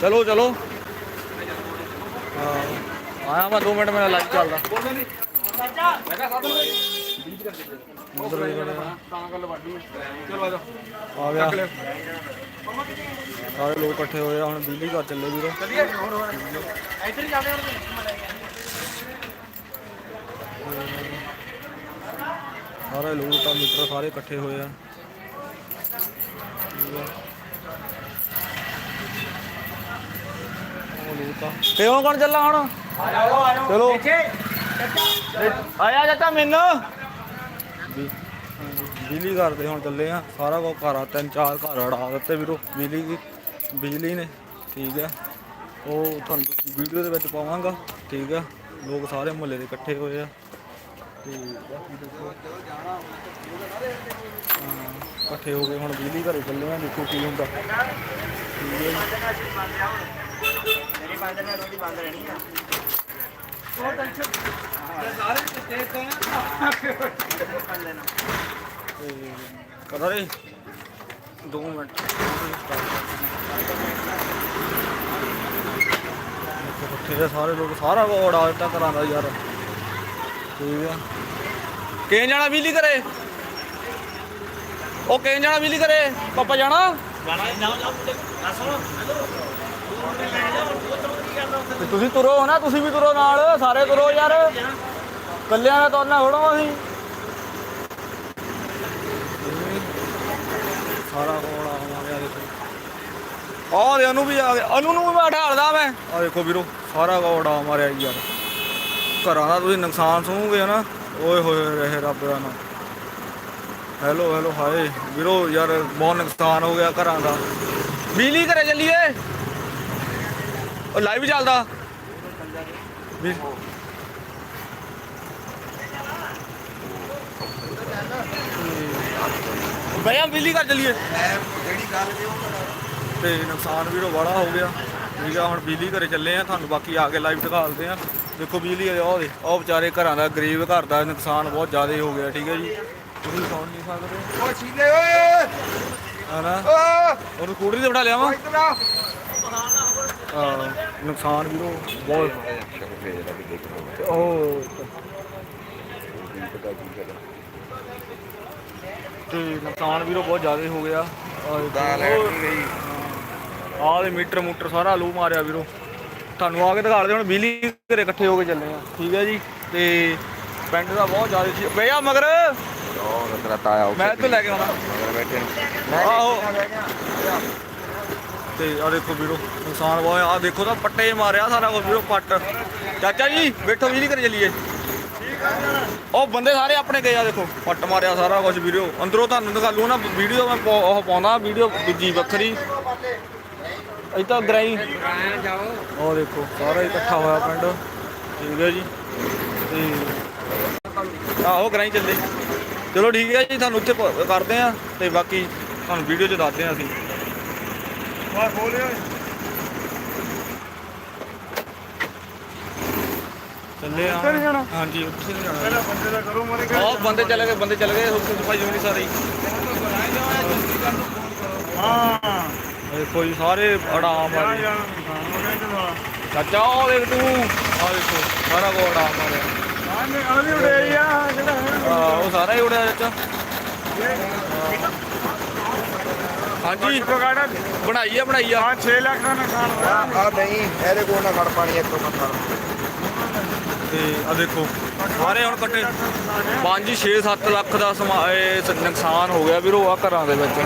ਚਲੋ ਚਲੋ। ਹਾਂ। ਆਇਆ ਮੈਂ 2 ਮਿੰਟ, ਮੇਰਾ ਲਾਈਵ ਚੱਲਦਾ। ਆ। ਗਿਆ। ਸਾਰੇ ਲੋਕ ਇਕੱਠੇ ਹੋਏ ਆ, ਹੁਣ ਬਿਜਲੀ ਘਰ ਚੱਲੇ ਵੀਰੇ। ਇੱਧਰ ਹੀ ਸਾਰੇ ਲੋਕ ਤਾਂ ਮਿੱਤਰ ਸਾਰੇ ਇਕੱਠੇ ਹੋਏ ਆ। ਉਹ ਲੋਕ ਤੇ ਹੁਣ ਕੌਣ ਚੱਲਾ ਹੁਣ? ਚਲੋ। ਆਇਆ ਚਾਚਾ ਮੈਨੂੰ। ਬਿਜਲੀ ਘਰ ਦੇ ਹੁਣ ਚੱਲੇ ਆ। ਸਾਰਾ ਕੁਝ ਘਰ ਆ, ਤਿੰਨ ਚਾਰ ਘਰ ਅੜਾ ਦਿੱਤੇ ਵੀਰੋ। ਬਿਜਲੀ ਦੀ ਬਿਜਲੀ ਨੇ। ਠੀਕ ਆ। ਉਹ ਤੁਹਾਨੂੰ ਵੀਡੀਓ ਦੇ ਵਿੱਚ ਪਾਵਾਂਗਾ। ਠੀਕ ਆ। ਲੋਕ ਸਾਰੇ ਮੁਹੱਲੇ ਦੇ ਇਕੱਠੇ ਹੋਏ ਆ। ਤੇ ਇਕੱਠੇ ਹੋ ਕੇ ਹੁਣ ਬਿਜਲੀ ਘਰੇ ਚੱਲੇ ਆ। ਦੇਖੋ ਕੀ ਹੁੰਦਾ। ਠੀਕ ਹੈ ਬੰਦ ਨੇ ਰੋਟੀ ਬੰਦ ਰਹਿਣੀ ਆ। ਉਹ ਟੈਨਸ਼ਨ ਸਾਰੇ ਤੇ ਤੇ ਕਰਾ ਰੇ 2 ਮਿੰਟ। ਇਕੱਠੇ ਆ ਸਾਰੇ ਲੋਕ ਸਾਰਾ ਕੁਝ ਉਡਾ ਦਿੱਤਾ ਘਰਾਂ ਦਾ ਯਾਰ। ਠੀਕ ਆ। ਕਿਹ ਜਾਣਾ ਬਿਜਲੀ ਘਰੇ? ਉਹ ਕਿਹ ਜਾਣਾ ਬਿਜਲੀ ਘਰੇ? ਪਾਪਾ ਜਾਣਾ? ਤੇ ਤੁਸੀਂ ਤੁਰੋ ਨਾ ਤੁਸੀਂ ਵੀ ਤੁਰੋ ਨਾਲ ਸਾਰੇ ਤੁਰੋ ਯਾਰ। ਕੱਲਿਆਂ ਦਾ ਤੁਰਨਾ ਥੋੜਾ ਅਸੀਂ। ਸਾਰਾ ਕੋਲਾ ਮਾਰਿਆ ਦੇਖੋ। ਆਹ ਦੇ ਅਨੂ ਵੀ ਆ ਗਿਆ। ਅਨੂ ਨੂੰ ਵੀ ਮੈਂ ਢਾਲਦਾ ਮੈਂ। ਆ ਦੇਖੋ ਵੀਰੋ ਸਾਰਾ ਕੋੜਾ ਮਾਰਿਆ ਯਾਰ। ਘਰਾਂ ਦਾ ਤੁਸੀਂ ਨੁਕਸਾਨ ਸੁਣੋਗੇ ਨਾ ਓਏ ਹੋਏ ਰਹੇ ਰੱਬ ਦਾ ਨਾਮ। ਹੈਲੋ ਹੈਲੋ ਹਾਏ। ਵੀਰੋ ਯਾਰ ਬਹੁਤ ਨੁਕਸਾਨ ਹੋ ਗਿਆ ਘਰਾਂ ਦਾ। ਬਿਜਲੀ ਘਰੇ ਚੱਲੀਏ। ਉਹ ਲਾਈਵ ਚੱਲਦਾ। ਵੀ ਬਿਜਲੀ ਘਰ ਚੱਲੀਏ। ਜਿਹੜੀ ਗੱਲ ਤੇ ਉਹ ਤੇ ਨੁਕਸਾਨ ਵੀਰੋ ਬੜਾ ਹੋ ਗਿਆ। ਠੀਕ ਆ ਹੁਣ ਬਿਜਲੀ ਘਰੇ ਚੱਲੇ ਆ। ਤੁਹਾਨੂੰ ਬਾਕੀ ਆ ਕੇ ਲਾਈਵ ਦਿਖਾਉਂਦੇ ਆ। ਦੇਖੋ ਬਿਜਲੀ ਵਾਲੇ ਉਹ ਦੇ ਉਹ ਵਿਚਾਰੇ ਘਰਾਂ ਦਾ ਗਰੀਬ ਘਰ ਦਾ ਨੁਕਸਾਨ ਬਹੁਤ ਜ਼ਿਆਦਾ ਹੋ ਗਿਆ ਠੀਕ ਹੈ ਜੀ। ਤੁਸੀਂ ਸੁਣ ਨਹੀਂ ਸਕਦੇ। ਓ ਛੀਲੇ ਓਏ। ਹਨਾ ਉਹਨੂੰ ਸਕੂਟਰੀ ਤੇ ਬਿਠਾ ਲਿਆ ਵਾ ਨੁਕਸਾਨ ਵੀਰੋ ਬਹੁਤ ਤੇ ਉਹ ਤੇ ਨੁਕਸਾਨ ਵੀਰੋ ਬਹੁਤ ਜ਼ਿਆਦਾ ਹੋ ਗਿਆ। ਆਹ ਦੇ ਮੀਟਰ ਮੂਟਰ ਸਾਰਾ ਲੂ ਮਾਰਿਆ ਵੀਰੋ। ਤੁਹਾਨੂੰ ਆ ਕੇ ਦਿਖਾ ਦੇ ਹੁਣ ਬਿਜਲੀ ਘਰੇ ਇਕੱਠੇ ਹੋ ਕੇ ਚੱਲੇ ਆ। ਠੀਕ ਹੈ ਜੀ ਤੇ ਪਿੰਡ ਦਾ ਬਹੁਤ ਜ਼ਿਆਦਾ ਸੀ। ਭਈਆ ਮਗਰ। ਉਹ ਮੈਂ ਇੱਥੇ ਲੈ ਕੇ ਆਉਣਾ। ਆਹੋ। ਤੇ ਆ ਦੇਖੋ ਵੀਰੋ, ਨੁਕਸਾਨ ਬਹੁਤ ਆ ਦੇਖੋ ਤਾਂ ਪੱਟੇ ਮਾਰਿਆ ਸਾਰਾ ਕੁਝ ਵੀਰੋ, ਪੱਟ। ਚਾਚਾ ਜੀ, ਬੈਠੋ ਬਿਜਲੀ ਘਰੇ ਚੱਲੀਏ। ਉਹ ਬੰਦੇ ਸਾਰੇ ਆਪਣੇ ਗਏ ਆ, ਦੇਖੋ। ਪੱਟ ਮਾਰਿਆ ਸਾਰਾ ਕੁਝ ਵੀਡੀਓ ਅੰਦਰੋਂ ਤੁਹਾਨੂੰ ਦਿਖਾ ਨਾ, ਵੀਡੀਓ ਮੈਂ ਉਹ ਪਾਉਂਦਾ, ਵੀਡੀਓ ਦੂਜੀ ਵੱਖਰੀ। ਇੱਥੇ ਗਰਾਈ। ਜਾਓ ਉਹ ਦੇਖੋ, ਸਾਰਾ ਇਕੱਠਾ ਹੋਇਆ ਪਿੰਡ। ਠੀਕ ਹੈ ਜੀ। ਤੇ ਆਹੋ, ਗਰਾਈ ਚੱਲੇ। ਚਲੋ ਠੀਕ ਹੈ ਜੀ, ਤੁਹਾਨੂੰ ਉੱਥੇ ਕਰਦੇ ਆ, ਤੇ ਬਾਕੀ ਤੁਹਾਨੂੰ ਵੀਡੀਓ 'ਚ ਦੱਸਦੇ ਆ ਅਸੀਂ। ਵਾਹ ਬੋਲਿਓ ਚੱਲੇ ਆ। ਉੱਥੇ ਨੀ ਜਾਣਾ? ਹਾਂਜੀ ਉੱਥੇ ਨਹੀਂ ਜਾਣਾ। ਪਹਿਲਾਂ ਬੰਦੇ ਦਾ ਕਰੋ ਮਾਰੇ ਉਹ ਬੰਦੇ ਚਲੇ ਗਏ ਬੰਦੇ ਚਲੇ ਗਏ ਉੱਥੇ ਸਫ਼ਾਈ ਹੋਣੀ ਸਾਰੀ। ਹਾਂ। ਦੇਖੋ ਜੀ ਸਾਰੇ ਅੜਾਮ ਆ ਜੀ। ਚਾਚਾ ਉਹ ਦੇਖ ਤੂੰ। ਆ ਦੇਖੋ ਸਾਰਾ ਕੋ ਅੜਾਮ ਆ ਜਿਹੜਾ ਆ ਉਹ ਸਾਰਾ ਹੀ ਉੜਿਆ ਚਾਚਾ ਹਾਂਜੀ। ਬਣਾਈ ਆ ਬਣਾਈ ਆ। ਆ 6 ਲੱਖ ਦਾ ਨੁਕਸਾਨ ਹੋਇਆ। ਆ ਨਹੀਂ ਇਹਦੇ ਕੋਲ ਨਾ ਖੜ ਪਾਣੀ ਇੱਕੋ ਮੱਥਾ ਤੇ ਆ ਦੇਖੋ ਸਾਰੇ ਹੁਣ ਕੱਟੇ। 5 6 7 ਲੱਖ ਦਾ ਸਮਾ- ਇਹ ਸ- ਨੁਕਸਾਨ ਹੋ ਗਿਆ ਵੀਰੋ ਆ ਘਰਾਂ ਦੇ ਵਿੱਚ।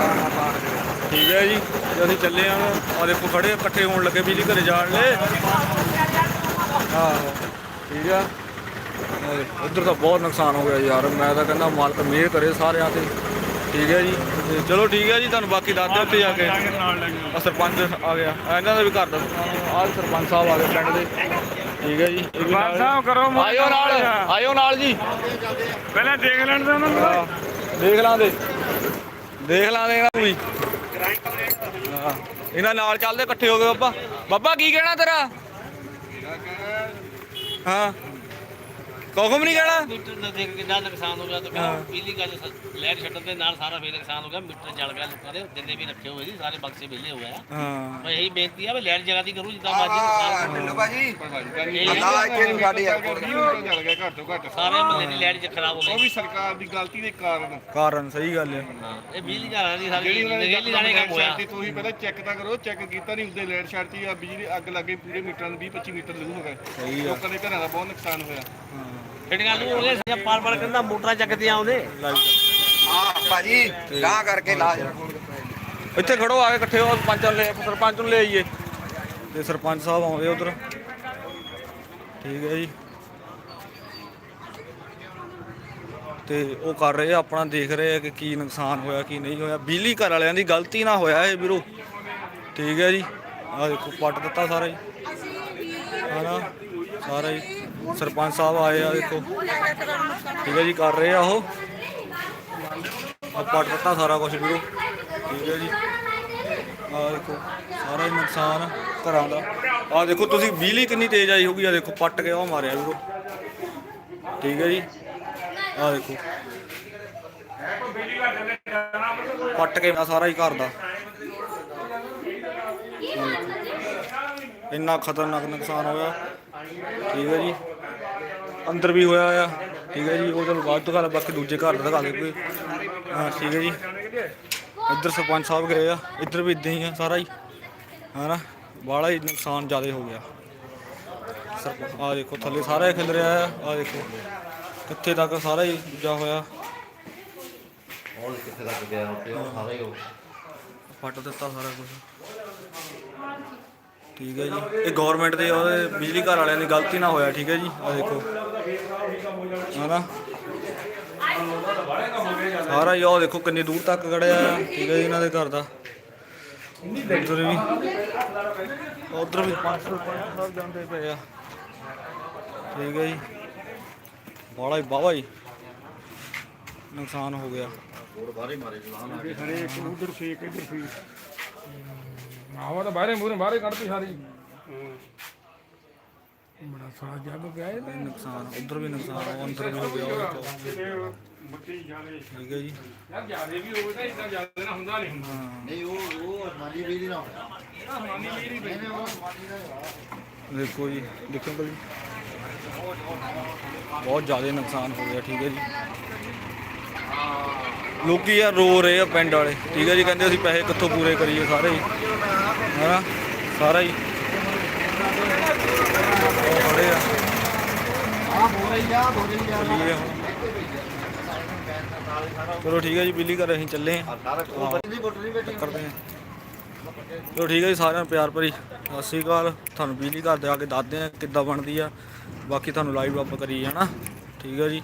ਠੀਕ ਹੈ ਜੀ ਅਸੀਂ ਚੱਲੇ ਆ ਆ ਦੇਖੋ ਖੜੇ ਇਕੱਠੇ ਹੋਣ ਲੱਗੇ ਬਿਜਲੀ ਘਰੇ ਜਾਣ ਲੈ ਠੀਕ ਆ। ਉਧਰ ਤਾਂ ਬਹੁਤ ਨੁਕਸਾਨ ਹੋ ਗਿਆ ਯਾਰ ਮੈਂ ਤਾਂ ਕਹਿੰਦਾ ਮਾਲਕ ਮਿਹਰ ਕਰੇ ਸਾਰਿਆਂ ਤੇ। ਠੀਕ ਹੈ ਜੀ। ਤੇ ਚਲੋ ਠੀਕ ਹੈ ਜੀ ਤੁਹਾਨੂੰ ਬਾਕੀ ਦੱਸ ਦਿਓ ਉੱਥੇ ਜਾ ਕੇ। ਨਾਲ ਲੈ ਆ ਸਰਪੰਚ ਆ ਗਿਆ। ਆ ਇਹਨਾਂ ਦਾ ਵੀ ਘਰ ਦਾ। ਆਹ ਸਰਪੰਚ ਸਾਹਿਬ ਆ ਗਏ ਪਿੰਡ ਦੇ। ਠੀਕ ਹੈ ਜੀ। ਇਹ ਵੀ ਨਾਲ- ਸਰਪੰਚ ਸਾਹਿਬ ਕਰੋ ਆਇਓ ਨਾਲ ਆਇਓ ਨਾਲ ਜੀ। ਪਹਿਲਾਂ ਦੇਖ ਲੈਣ ਦੇ ਉਹਨਾਂ ਨੂੰ। ਹਾਂ, ਦੇਖ ਲਾਂਦੇ ਦੇਖ ਲਾਂਦੇ ਇਹਨਾਂ ਨੂੰ ਵੀ। ਹਾਂ, ਇਹਨਾਂ ਨਾਲ ਚੱਲਦੇ ਇਕੱਠੇ ਹੋ ਗਏ ਬਾਬਾ। ਬਾਬਾ ਕੀ ਕਹਿਣਾ ਤੇਰਾ? ਹਾਂ। ਕੋਕਮ ਨਹੀਂ ਕਹਿਣਾ। ਮੀਟਰ ਦਾ ਦੇਖ ਕਿੰਨਾ ਨੁਕਸਾਨ ਹੋ ਗਿਆ ਤਾਂ ਬਿਜਲੀ ਦਾ ਲੈਟ ਛੱਡਣ ਦੇ ਨਾਲ ਸਾਰਾ ਫੇਰ ਨੁਕਸਾਨ ਹੋ ਗਿਆ ਮੀਟਰ ਜਲ ਗਿਆ ਲੋਕਾਂ ਦੇ ਜਿੰਨੇ ਵੀ ਰੱਖੇ ਹੋਏ ਸੀ ਸਾਰੇ ਬਕਸੇ ਵਿਹਲੇ ਹੋ ਗਏ ਆ। ਹਾਂ। ਬਸ ਇਹੀ ਬੇਨਤੀ ਆ ਵੀ ਲੈਟ ਜਗ੍ਹਾ ਦੀ ਕਰੂ ਜਿੱਦਾਂ ਮਰਜ਼ੀ ਨੁਕਸਾਨ ਢਿੱਲੋ ਭਾਜੀ। ਇਹ ਅੱਲਾ ਇੱਥੇ ਨੂੰ ਸਾਡੇ ਆ। ਚੱਲ ਗਿਆ ਘੱਟ ਤੋਂ ਘੱਟ। ਸਾਰੇ ਮਹੱਲੇ ਦੀ ਲੈਟ ਚ ਖਰਾਬ ਹੋ ਉਹ ਗਈ ਵੀ ਸਰਕਾਰ ਦੀ ਗਲਤੀ ਦੇ ਕਾਰਨ। ਕਾਰਨ ਸਹੀ ਗੱਲ ਹੈ। ਹਾਂ ਇਹ ਬਿਜਲੀ ਘਰਾਂ ਦੀ ਸਾਰੀ ਜਿਹੜੀ ਉਹਨਾਂ ਨੇ ਬਿਜਲੀ ਵਾਲੇ ਕੰਮ ਹੋਇਆ। ਛੱਡਤੀ ਤੁਸੀਂ ਪਹਿਲਾਂ ਚੈੱਕ ਤਾਂ ਕਰੋ ਚੈੱਕ ਕੀਤਾ ਨਹੀਂ ਉਹਦੇ ਲਾਈਟ ਛੱਡਤੀ ਆ ਬਿਜਲੀ ਅੱਗ ਲੱਗੇ ਪੂਰੇ ਮੀਟਰਾਂ ਨੂੰ 20 25 ਮੀਟਰ ਲੂ ਹੋ ਗਏ। ਸਹੀ ਆ। ਲੋਕਾਂ ਦੇ ਘਰਾਂ ਦਾ ਬਹੁਤ ਨੁਕਸਾਨ ਹੋਇਆ। ਫਿਟੀਆਂ ਨੂੰ ਉਹਦੇ ਪਾਰ ਪਾਰ ਕਹਿੰਦਾ ਮੋਟਰਾਂ ਚੱਕਦੇ ਆਉਂਦੇ ਲਾਈਵ ਹਾਂ ਭਾਜੀ ਗਾਂ ਕਰਕੇ ਲਾ ਜਰਾ ਇੱਥੇ ਖੜੋ ਆ ਕੇ ਇਕੱਠੇ ਹੋ ਸਰਪੰਚ ਨੂੰ ਲੈ ਸਰਪੰਚ ਨੂੰ ਲੈ ਆਈਏ। ਤੇ ਸਰਪੰਚ ਸਾਹਿਬ ਆਉਂਦੇ ਉਧਰ। ਠੀਕ ਹੈ ਜੀ। ਤੇ ਉਹ ਕਰ ਰਹੇ ਆ ਆਪਣਾ ਦੇਖ ਰਹੇ ਆ ਕਿ ਕੀ ਨੁਕਸਾਨ ਹੋਇਆ ਕੀ ਨਹੀਂ ਹੋਇਆ। ਬਿਜਲੀ ਘਰ ਵਾਲਿਆਂ ਦੀ ਗਲਤੀ ਨਾ ਹੋਇਆ ਇਹ ਵੀਰੋ। ਠੀਕ ਹੈ ਜੀ। ਆ ਦੇਖੋ ਪੱਟ ਦਿੱਤਾ ਸਾਰਾ ਜੀ। ਸਾਰਾ ਸਾਰਾ ਜੀ ਸਰਪੰਚ ਸਾਹਿਬ ਆਏ ਆ ਦੇਖੋ ਠੀਕ ਹੈ ਜੀ, ਕਰ ਰਹੇ ਆ ਉਹ। ਆ ਪੱਟ ਸਾਰਾ ਕੁਝ ਵੀਰੋ। ਠੀਕ ਹੈ ਜੀ। ਆ ਦੇਖੋ, ਸਾਰਾ ਹੀ ਨੁਕਸਾਨ ਘਰਾਂ ਦਾ। ਆ ਦੇਖੋ, ਤੁਸੀਂ ਬਿਜਲੀ ਕਿੰਨੀ ਤੇਜ਼ ਆਈ ਹੋਊਗੀ ਆ ਦੇਖੋ, ਪੱਟ ਕੇ ਉਹ ਮਾਰਿਆ ਵੀਰੋ। ਠੀਕ ਹੈ ਜੀ। ਆ ਦੇਖੋ। ਪੱਟ ਕੇ ਆ ਸਾਰਾ ਹੀ ਘਰ ਦਾ। ਇੰਨਾ ਖਤਰਨਾਕ ਨੁਕਸਾਨ ਹੋਇਆ। ਠੀਕ ਹੈ ਜੀ। ਅੰਦਰ ਵੀ ਹੋਇਆ ਆ। ਠੀਕ ਹੈ ਜੀ ਉਹ ਚਲੋ ਬਾਅਦ ਤੋਂ ਗੱਲ ਆ, ਬਾਕੀ ਦੂਜੇ ਘਰ ਦਾ ਦਿਖਾ ਦੇ ਕੋਈ। ਹਾਂ ਠੀਕ ਹੈ ਜੀ। ਇੱਧਰ ਸਰਪੰਚ ਸਾਹਿਬ ਗਏ ਆ। ਇੱਧਰ ਵੀ ਇਦਾਂ ਹੀ ਆ ਸਾਰਾ ਹੀ। ਹਨਾ ਬਾਹਲਾ ਹੀ ਨੁਕਸਾਨ ਜ਼ਿਆਦਾ ਹੋ ਗਿਆ। ਆ ਦੇਖੋ ਥੱਲੇ ਸਾਰਾ ਹੀ ਖਿਲ ਰਿਹਾ ਆ। ਆ ਦੇਖੋ ਕਿੱਥੇ ਤੱਕ ਸਾਰਾ ਹੀ ਜਾ ਹੋਇਆ। ਹੁਣ ਕਿੱਥੇ ਤੱਕ ਗਿਆ ਉਹ ਸਾਰਾ ਹੀ ਫਟ ਦਿੱਤਾ ਸਾਰਾ ਕੁਝ ਠੀਕ ਹੈ ਜੀ। ਇਹ ਗਵਰਨਮੈਂਟ ਦੇ ਉਹਦੇ ਬਿਜਲੀ ਘਰ ਵਾਲਿਆਂ ਦੀ ਗਲਤੀ ਨਾ ਹੋਇਆ ਠੀਕ ਹੈ ਜੀ। ਆ ਦੇਖੋ। ਹਨਾ ਸਾਰਾ ਉਹ ਦੇਖੋ ਕਿੰਨੀ ਦੂਰ ਤੱਕ ਖੜਿਆ ਆ ਠੀਕ ਹੈ ਜੀ ਇਹਨਾਂ ਦੇ ਘਰ ਦਾ। ਉੱਧਰ ਵੀ। ਉਧਰ ਵੀ ਜਾਂਦੇ ਪਏ ਆ। ਠੀਕ ਹੈ ਜੀ। ਬਾਲਾ ਹੀ ਬਾਵਾ ਹੀ ਨੁਕਸਾਨ ਹੋ ਗਿਆ। ਉਧਰ ਫੇਕ ਇਧਰ ਫੇਕ ਆਵਾ ਤਾਂ ਬਾਹਰੇ ਮੂਰੇ ਬਾਹਰੇ ਕੱਢਤੀ ਸਾਰੀ। ਬੜਾ ਸਾਰਾ ਜੱਗ ਗਿਆ ਇਹ ਇਹ ਨੁਕਸਾਨ ਉਧਰ ਵੀ ਨੁਕਸਾਨ ਉਹ ਅੰਦਰ ਵੀ ਹੋ ਗਿਆ ਉਹ ਦੇਖੋ। ਮੱਕੀ ਜਾਲੇ। ਠੀਕ ਹੈ ਜੀ। ਯਾਰ ਜਿਆਦੇ ਵੀ ਹੋਵੇ ਤਾਂ ਇਦਾਂ ਜ਼ਿਆਦਾ ਨਾ ਹੁੰਦਾ ਨਹੀਂ। ਹੁੰਦਾ ਨਹੀਂ ਉਹ ਉਹ ਅਰਮਾਨੀ ਵੀਰੀ ਨਾ ਦੇਖੋ ਜੀ ਦੇਖੋ ਕਦੀ ਬਹੁਤ ਜ਼ਿਆਦਾ ਨੁਕਸਾਨ ਹੋ ਗਿਆ ਠੀਕ ਹੈ ਜੀ। ਲੋਕੀ ਯਾਰ ਰੋ ਰਹੇ ਆ ਪਿੰਡ ਵਾਲੇ। ਠੀਕ ਹੈ ਜੀ ਕਹਿੰਦੇ ਅਸੀਂ ਪੈਸੇ ਕਿੱਥੋਂ ਪੂਰੇ ਕਰੀਏ ਸਾਰੇ ਹੈਨਾ ਸਾਰਾ ਹੀ। ਉਹ ਆ ਆ। ਬੋਰੇ ਜਾ ਬੋਰੇ ਜਾ ਚਲੋ ਠੀਕ ਹੈ ਜੀ, ਬਿੱਲੀ ਘਰ ਅਸੀਂ ਚੱਲੇ ਆ ਨਹੀਂ ਕਰਦੇ ਆ। ਚਲੋ ਠੀਕ ਹੈ ਜੀ, ਸਾਰਿਆਂ ਨੂੰ ਪਿਆਰ ਭਰੀ ਸਤਿ ਸ਼੍ਰੀ ਅਕਾਲ। ਤੁਹਾਨੂੰ ਬਿਜਲੀ ਘਰ ਦੇ ਆ ਕੇ ਦੱਸਦੇ ਆ ਕਿੱਦਾਂ ਬਣਦੀ ਆ। ਬਾਕੀ ਤੁਹਾਨੂੰ ਲਾਈਵ ਆਪਾਂ ਕਰੀ ਜਾਣਾ ਠੀਕ ਹੈ ਜੀ।